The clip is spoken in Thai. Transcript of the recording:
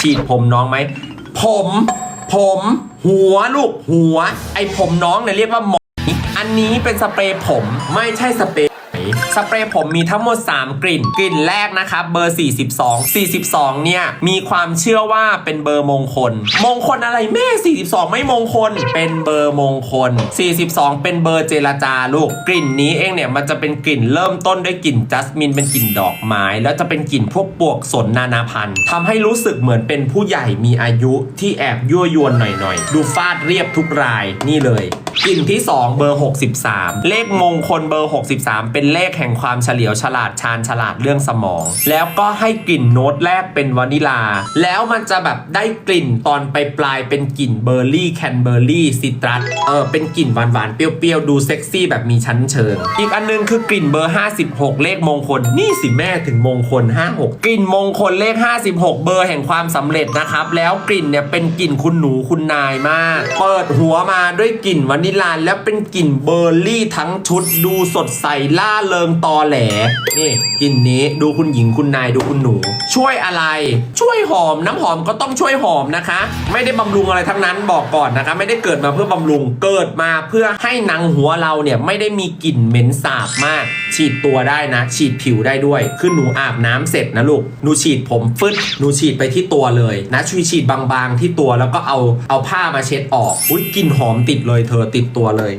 ฉีดผมน้องไหม ผม ผม หัวลูกหัว ไอผมน้องเนี่ยเรียกว่าหมออันนี้เป็นสเปรย์ผมไม่ใช่สเปรย์ สเปรย์ผมมีทั้งหมด 3 กลิ่น กลิ่นแรกนะครับเบอร์ 42 42 เนี่ย มีความเชื่อว่าเป็นเบอร์มงคล มงคลอะไรแม่ 42 ไม่มงคล เป็นเบอร์มงคล 42 เป็นเบอร์เจรจาลูก กลิ่นนี้เองเนี่ยมันจะเป็นกลิ่นเริ่มต้นด้วยกลิ่นจัสมินเป็นกลิ่นดอกไม้ แล้วจะเป็นกลิ่นพวกปวกสนนานาพันธุ์ทำให้รู้สึกเหมือนเป็นผู้ใหญ่มีอายุที่แอบยั่วยวนหน่อยๆ ดูฟาดเรียบทุกรายนี่เลย กลิ่นที่ 2 เบอร์ 63 เลขมงคลเบอร์ 63 เป็นเลขแห่งความเฉลียวฉลาดชาญฉลาดเรื่องสมอง แล้วก็ให้กลิ่นโน้ตแรกเป็นวานิลา แล้วมันจะแบบได้กลิ่นตอนไปปลายเป็นกลิ่นเบอร์รี่แคนเบอร์รี่ซิตรัสเออเป็นกลิ่นหวานๆเปรี้ยวๆ ดูเซ็กซี่แบบมีชั้นเชิง อีกอันนึงคือกลิ่นเบอร์ 56 เลขมงคลนี่สิแม่ถึงมงคล 56 กลิ่นมงคลเลข 56 เบอร์แห่งความสำเร็จนะครับแล้วกลิ่นเนี่ยเป็นกลิ่นคุณหนูคุณนายมาก เปิดหัวมาด้วยกลิ่นวานิลาแล้วเป็นกลิ่นเบอร์รี่ทั้งชุดดูสดใสล่าเริงตอแหล นี่กลิ่นนี้ดูคุณหญิงคุณนายดูคุณหนู ช่วยอะไร ช่วยหอมน้ำหอมก็ต้องช่วยหอมนะคะ ไม่ได้บำรุงอะไรทั้งนั้นบอกก่อนนะคะ ไม่ได้เกิดมาเพื่อบำรุงเกิดมาเพื่อให้หนังหัวเราเนี่ยไม่ได้มีกลิ่นเหม็นสาบมาก ฉีดตัวได้นะ ฉีดผิวได้ด้วยคือหนูอาบน้ำเสร็จนะลูกหนูฉีดผมฟึดหนูฉีดไปที่ตัวเลยนะช่วยฉีดบางๆที่ตัวแล้วก็เอาเอาผ้ามาเช็ดออกอุ้ยกลิ่นหอมติดเลยเธอติติดตัวเลย